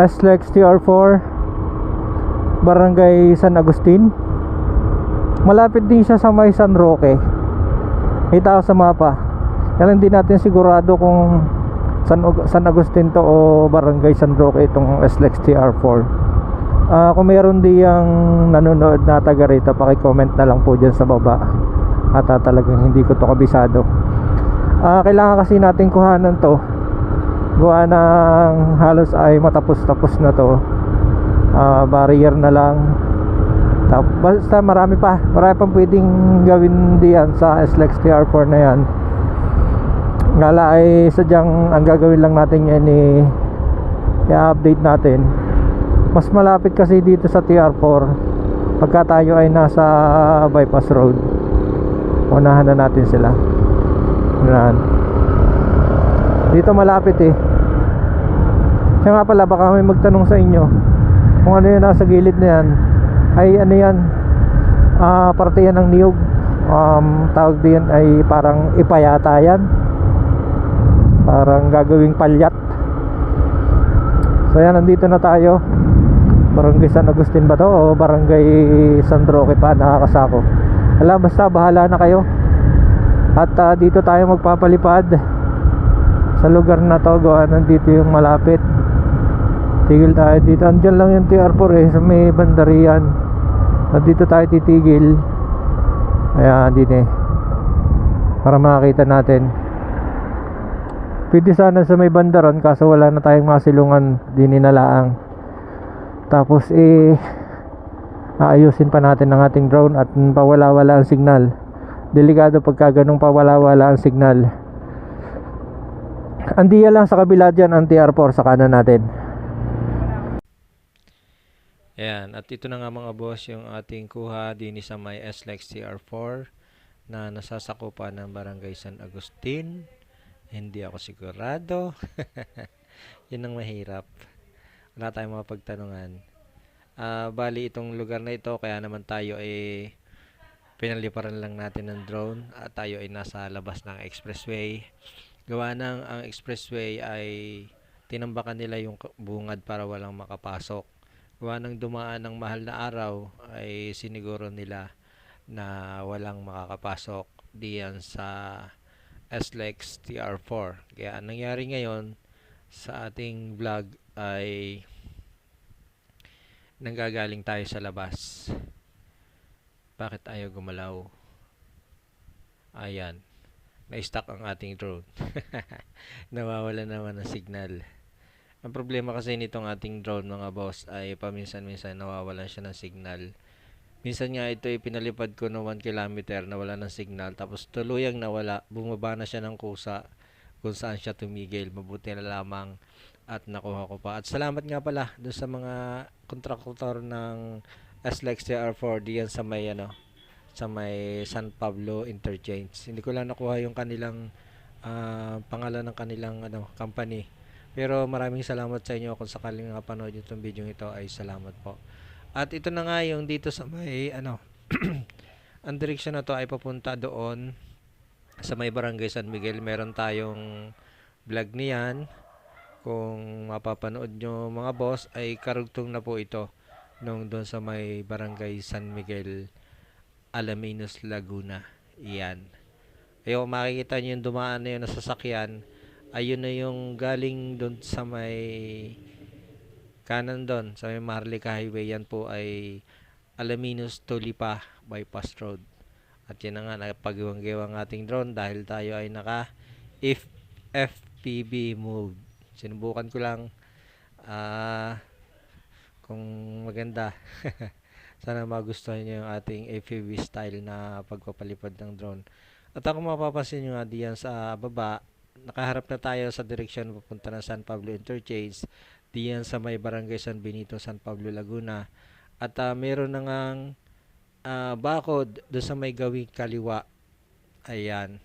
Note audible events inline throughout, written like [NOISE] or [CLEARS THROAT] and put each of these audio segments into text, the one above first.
SLEX TR4 Barangay San Agustin. Malapit din siya sa may San Roque. Kita sa mapa. Kaya hindi natin sigurado kung San, San Agustin to o Barangay San Roque itong SLEX TR4 Ah, Kung mayroon di yung nanonood na taga rito Pakicomment na lang po dyan sa baba. At ah, talagang hindi ko to kabisado. Ah, Kailangan kasi natin kuhanan to gawa ng halos ay matapos-tapos na to. Ah, barrier na lang. Tap, basta marami pa. Marami pang pwedeng gawin diyan sa SLEX TR4 na yan. Ngala ay sadyang ang gagawin lang natin yan eh i-update natin. Mas malapit kasi dito sa TR4 pagka tayo ay nasa bypass road. Unahan na natin sila. Unahan dito malapit eh siya nga pala baka may magtanong sa inyo kung ano yung nasa gilid na yan. Ay ano yan? Ah parte yan ng niyog. Um, tawag din ay parang ipayata yan. Parang gagawing palyat. So yan nandito na tayo. Barangay San Agustin ba to o barangay San Roque pa? Nakakasako. Ala basta bahala na kayo. At ah, dito tayo magpapalipad sa lugar na to. Gawa nandito yung malapit tigil tayo dito. Andyan lang yung TR4 eh sa may bandarian. Nandito tayo titigil. Ayan din eh. Para makakita natin. Pwede sana sa may bandaran kaso wala na tayong masilungan din inalaang tapos eh aayusin pa natin ang ating drone at pawala-wala ang signal. Delikado pagka ganung pawala-wala ang signal. Andiya lang sa kabila dyan ang TR4 sa kanan natin Ayan, at ito na nga mga boss yung ating kuha din sa may SLEX TR4 na nasasakupan ng Barangay San Agustin. Hindi ako sigurado. [LAUGHS] Yun ang mahirap. Wala tayong mga pagtanungan. Ah, bali itong lugar na ito kaya naman tayo ay pinaliparan lang natin ng drone at tayo ay nasa labas ng expressway. Gawa ng ang expressway ay tinambakan nila yung bungad para walang makapasok gawa ng dumaan ng mahal na araw ay siniguro nila na walang makakapasok diyan sa SLEX TR4. Kaya ang nangyari ngayon sa ating vlog ay nanggagaling tayo sa labas. Bakit ayaw gumalaw? Ayan. Na-stuck ang ating drone. [LAUGHS] Nawawala naman ng signal. Ang problema kasi nitong ating drone mga boss ay paminsan-minsan nawawalan siya ng signal. Minsan nga ito ay pinalipad ko ng 1 kilometer na wala ng signal tapos tuluyang nawala, bumaba na siya ng kusa kung saan siya tumigil. Mabuti na lamang at nakuha ko pa. At salamat nga pala doon sa mga kontraktor ng SLEX TR4 diyan sa may ano sa may San Pablo Interchange. Hindi ko lang nakuha yung kanilang ah, pangalan ng kanilang ano company. Pero maraming salamat sa inyo kung sakaling napanood nyo itong video ito ay salamat po. At ito na nga yung dito sa may ano [CLEARS THROAT] ang direksyon na to ay papunta doon sa may barangay San Miguel. Meron tayong vlog niyan. Kung mapapanood nyo mga boss ay karugtong na po ito nung doon sa may barangay San Miguel Alaminos Laguna. Iyan. Ayun, makikita nyo yung dumaan na yun na sasakyan ayun na yung galing doon sa may kanan doon sa may Marlica Highway. Yan po ay Alaminos Tulipa Bypass Road. At yan na nga napagawang-gawang ating drone dahil tayo ay naka if FPV mode. Sinubukan ko lang ah kung maganda. [LAUGHS] Sana magustuhan nyo yung ating FPV style na pagpapalipad ng drone. At ako mapapansin nyo nga diyan sa baba nakaharap na tayo sa direksyon papunta ng San Pablo Interchange diyan sa may barangay San Benito, San Pablo, Laguna. At ah, meron na ngang ah, bakod doon sa may gawing kaliwa. Ayan.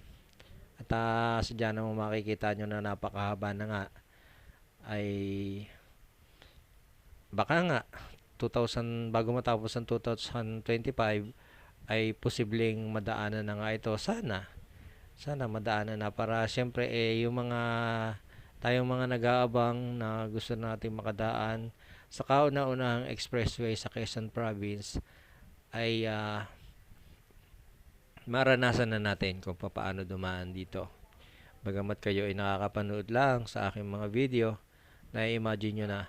At uh, sadya naman makikita nyo na napakahaba na nga. Ay baka nga 2000 bago matapos ang 2025 ay posibleng madaanan na nga ito. Sana sana madaanan na para siyempre eh yung mga tayong mga nag-aabang na gusto nating makadaan sa kauna-unahang expressway sa Quezon Province ay ah, maranasan na natin kung paano dumaan dito. Bagamat kayo ay nakakapanood lang sa aking mga video, na-imagine nyo na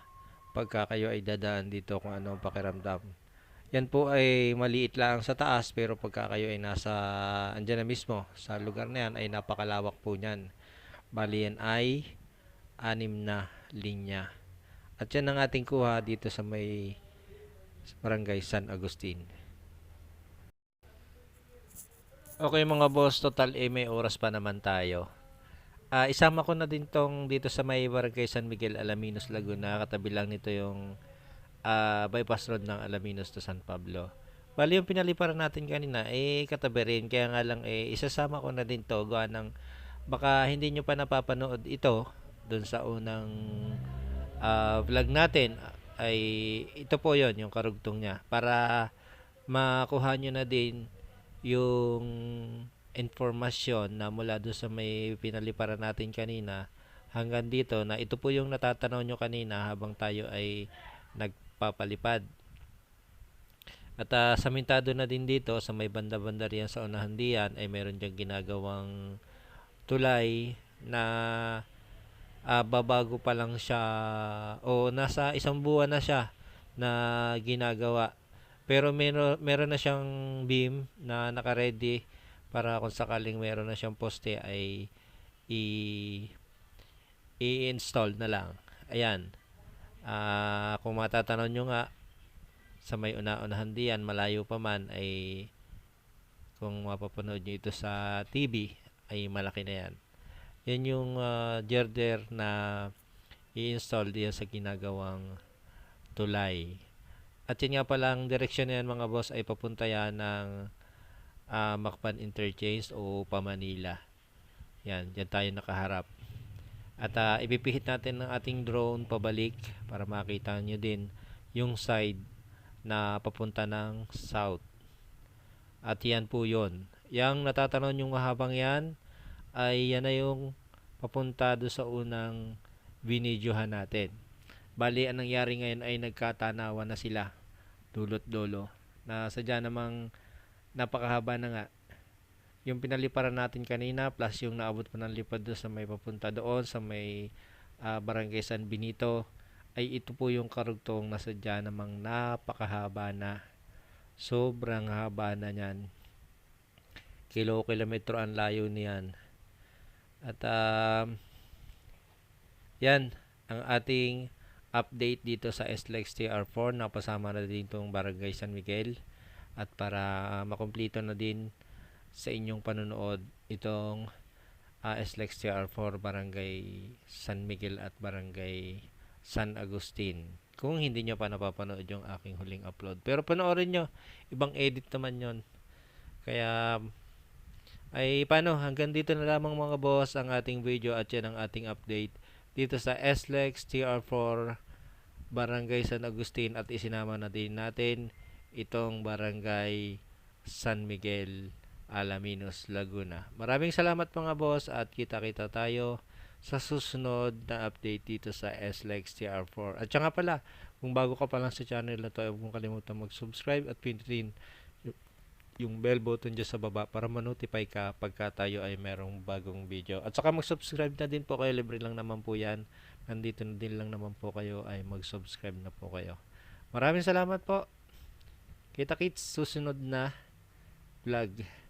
pagka kayo ay dadaan dito kung ano ang pakiramdam. Yan po ay maliit lang sa taas pero pagka kayo ay nasa andyan na mismo sa lugar na yan ay napakalawak po niyan. Bali yan ay anim na linya. At yan ang ating kuha dito sa may Barangay San Agustin. Okay mga boss, total eh may oras pa naman tayo. Ah, isama ko na din tong dito sa may Barangay San Miguel Alaminos Laguna. Katabi lang nito yung ah, bypass road ng Alaminos to San Pablo. Bali yung pinaliparan natin kanina, eh katabi rin. Kaya nga lang, eh, isasama ko na din to. Gawa ng, baka hindi nyo pa napapanood ito dun sa unang ah, vlog natin. Ay, ito po yon yung karugtong niya. Para makuha nyo na din yung informasyon na mula doon sa may pinaliparan natin kanina hanggang dito na ito po yung natatanaw nyo kanina habang tayo ay nagpapalipad. At ah, samintado na din dito sa may banda-banda riyan sa unahan diyan ay meron diyang ginagawang tulay na ah, babago pa lang siya o nasa isang buwan na siya na ginagawa. Pero meron, meron na siyang beam na naka-ready para kung sakaling meron na siyang poste ay i i-install na lang. Ayan. Ah, kung matatanaw nyo nga sa may una-unahan diyan, malayo pa man ay kung mapapanood nyo ito sa TV ay malaki na yan. Yan yung ah, girder na i-install diyan sa ginagawang tulay. At yun nga palang direksyon na yan mga boss ay papunta yan ng ah, Macpan Interchange o Pamanila. Yan, dyan tayo nakaharap. At ah, ipipihit natin ng ating drone pabalik para makita nyo din yung side na papunta ng south. At yan po yon. Yang natatanaw nyo habang yan ay yan na yung papunta do sa unang binidyohan natin. Bali, ang nangyari ngayon ay nagkatanawan na sila dulot dolo na sadya namang napakahaba na nga yung pinaliparan natin kanina plus yung naabot pa ng lipad doon sa may papunta doon sa may ah, barangay San Benito ay ito po yung karugtong na sadya namang napakahaba na. Sobrang haba na niyan. Kilo-kilometro ang layo niyan. At um, yan ang ating update dito sa SLEX TR4 napasama na din itong Barangay San Miguel. At para makumplito na din sa inyong panonood itong uh, SLEX TR4 Barangay San Miguel at Barangay San Agustin. Kung hindi nyo pa napapanood yung aking huling upload. Pero panoorin nyo ibang edit naman yon kaya ay paano? Hanggang dito na lamang mga boss ang ating video at yan ang ating update dito sa SLEX TR4 Barangay San Agustin. At isinama na din natin itong Barangay San Miguel Alaminos Laguna. Maraming salamat mga boss at kita-kita tayo sa susunod na update dito sa SLEX TR4. At saka pala, kung bago ka pa lang sa channel na to, huwag mong kalimutan mag-subscribe at pinutin y- yung bell button dyan sa baba para ma-notify ka pagka tayo ay merong bagong video. At saka mag-subscribe na din po kayo, libre lang naman po yan. Nandito na din lang naman po kayo ay mag-subscribe na po kayo. Maraming salamat po. Kita kits susunod na vlog.